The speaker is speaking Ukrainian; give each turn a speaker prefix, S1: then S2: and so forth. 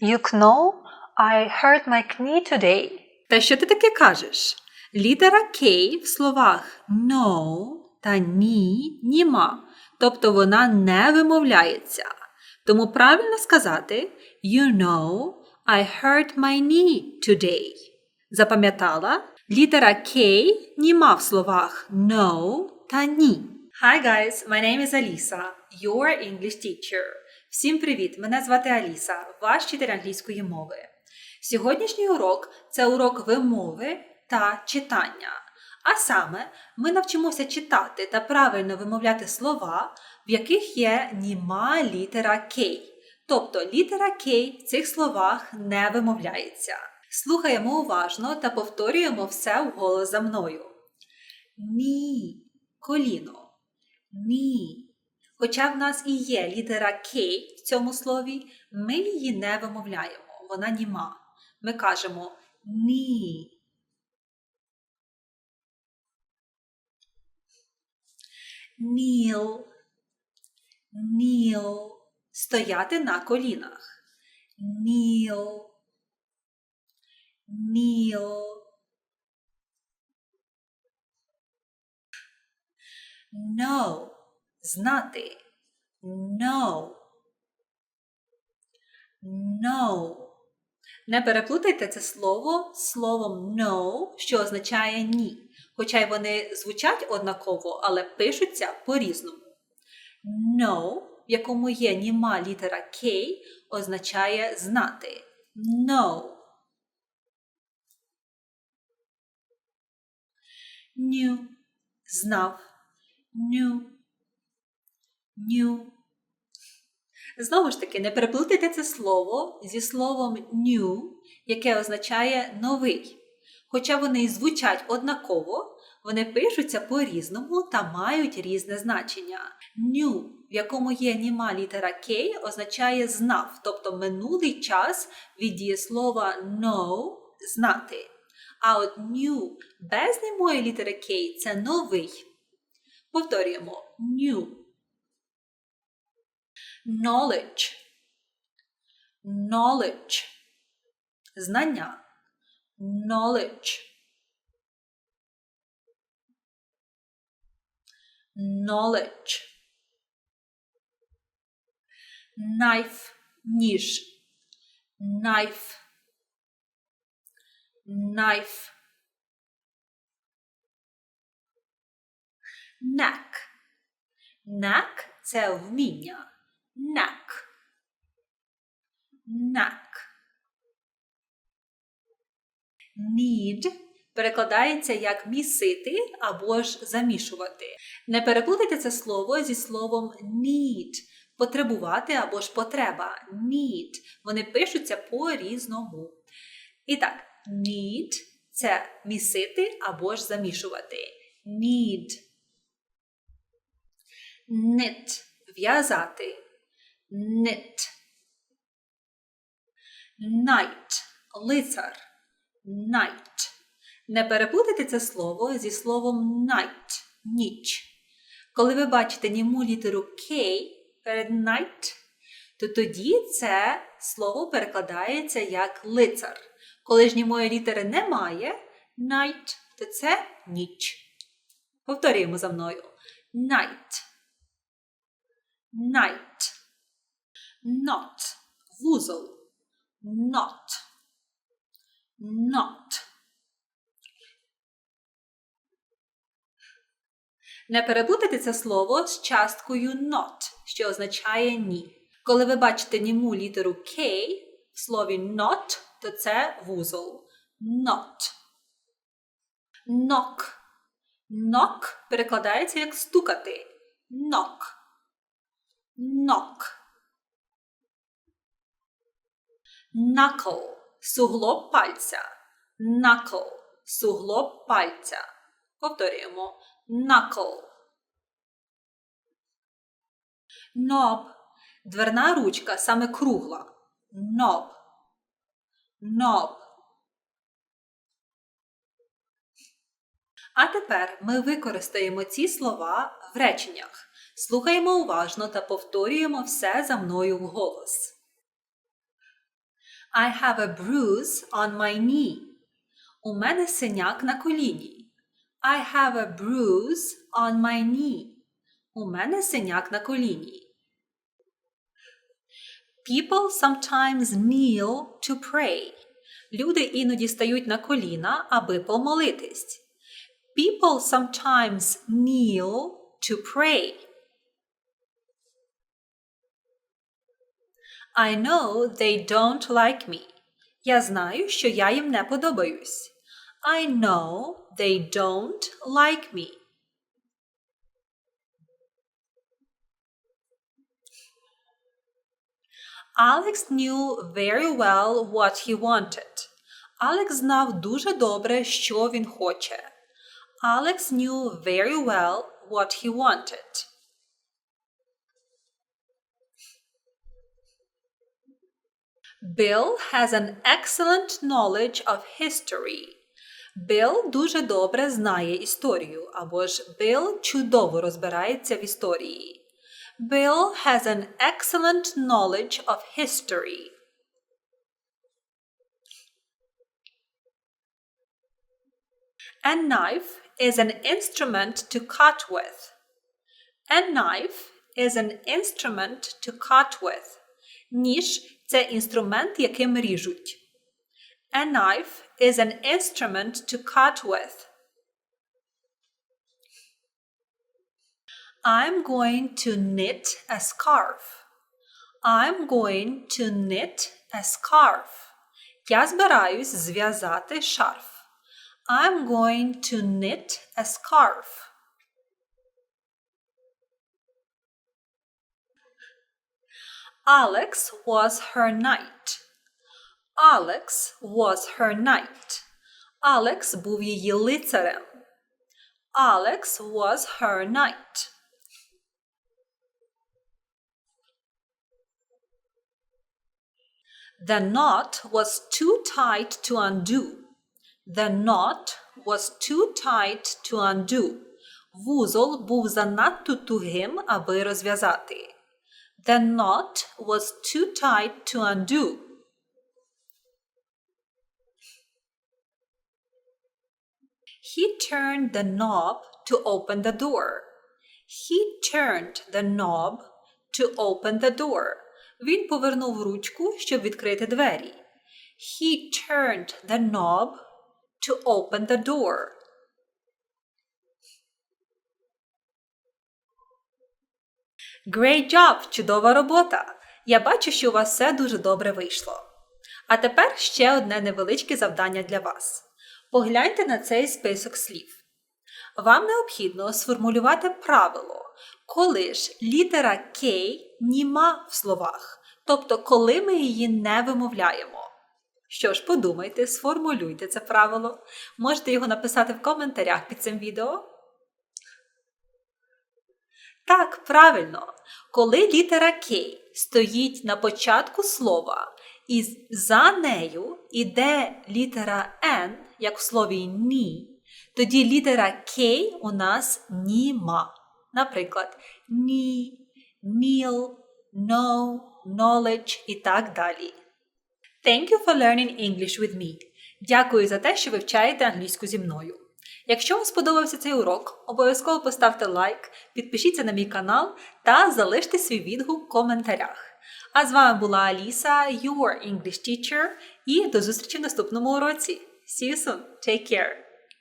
S1: You know, I hurt my knee today.
S2: Та що ти таке кажеш? Літера К в словах no та ні німа, тобто вона не вимовляється. Тому правильно сказати You know, I hurt my knee today. Запам'ятала? Літера К німа в словах no та ні. Hi guys, my name is Alisa, your English teacher. Всім привіт! Мене звати Аліса, ваш вчитель англійської мови. Сьогоднішній урок це урок вимови та читання. А саме, ми навчимося читати та правильно вимовляти слова, в яких є німа літера К. Тобто літера К в цих словах не вимовляється. Слухаємо уважно та повторюємо все вголос за мною. Ні, коліно. Ні. Хоча в нас і є літера К в цьому слові, ми її не вимовляємо, вона німа. Ми кажемо ні. Ніл. Ніл. Стояти на колінах. Ніл. Ніл. Know. Знати. Know. Know. Не переплутайте це слово словом know, що означає ні. Хоча й вони звучать однаково, але пишуться по-різному. Know, в якому є німа літера К, означає знати. Know. Knew. Знав. Knew. Knew. Знову ж таки, не переплутайте це слово зі словом new, яке означає новий. Хоча вони і звучать однаково, вони пишуться по-різному та мають різне значення. New, в якому є німа літера К, означає знав, тобто минулий час від дієслова know знати. А от new без німої літери К це новий. Повторюємо new. Knowledge. Knowledge. Знання. Knowledge. Knowledge. Knife. Ніж. Knife. Knife. Knack. Knack – це вміння. Knack. Knack. Need перекладається як місити або ж замішувати. Не переплутайте це слово зі словом need потребувати або ж потреба. Need. Вони пишуться по-різному. І так, need це місити або ж замішувати. Need. Knit – в'язати. Knit. Night – лицар. Night. Не переплутайте це слово зі словом night – ніч. Коли ви бачите німу літеру K перед night, то тоді це слово перекладається як лицар. Коли ж німої літери немає night, то це ніч. Повторюємо за мною. Night. Night. Not. Вузол. Not. Not. Не переплутайте це слово з часткою not, що означає ні. Коли ви бачите німу літеру K в слові not, то це вузол. Not. Knock. Knock перекладається як стукати. Knock. Knock. Knuckle – суглоб пальця. Knuckle – суглоб пальця. Повторюємо. Knuckle. Knob – дверна ручка, саме кругла. Knob. Knob. А тепер ми використаємо ці слова в реченнях. Слухаємо уважно та повторюємо все за мною вголос. I have a bruise on my knee. У мене синяк на коліні. I have a bruise on my knee. У мене синяк на коліні. People sometimes kneel to pray. Люди іноді стають на коліна, аби помолитись. People sometimes kneel to pray. I know they don't like me. Я знаю, що я їм не подобаюсь. I know they don't like me. Alex knew very well what he wanted. Алекс знав дуже добре, що він хоче. Alex knew very well what he wanted. Bill has an excellent knowledge of history. Bill дуже добре знає історію, або ж Bill чудово розбирається в історії. Bill has an excellent knowledge of history. A knife is an instrument to cut with. A knife is an instrument to cut with. Ніж це інструмент, яким ріжуть. A knife is an instrument to cut with. I'm going to knit a scarf. I'm going to knit a scarf. Я збираюсь зв'язати шарф. I'm going to knit a scarf. Alex was her knight. Alex was her knight. Алекс був її лицарем. Alex was her knight. The knot was too tight to undo. The knot was too tight to undo. Вузол був занадто тугим, аби розв'язати. The knot was too tight to undo. He turned the knob to open the door. He turned the knob to open the door. Він повернув ручку, щоб відкрити двері. He turned the knob to open the door. Great job! Чудова робота! Я бачу, що у вас все дуже добре вийшло. А тепер ще одне невеличке завдання для вас. Погляньте на цей список слів. Вам необхідно сформулювати правило, коли ж літера К німа в словах, тобто коли ми її не вимовляємо. Що ж, подумайте, сформулюйте це правило. Можете його написати в коментарях під цим відео. Так, правильно. Коли літера К стоїть на початку слова і за нею іде літера Н, як в слові ні, тоді літера К у нас німа. Наприклад, ні, ніл, no, knowledge і так далі. Thank you for learning English with me. Дякую за те, що вивчаєте англійську зі мною. Якщо вам сподобався цей урок, обов'язково поставте лайк, підпишіться на мій канал та залиште свій відгук в коментарях. А з вами була Аліса, your English teacher, і до зустрічі в наступному уроці. See you soon. Take care.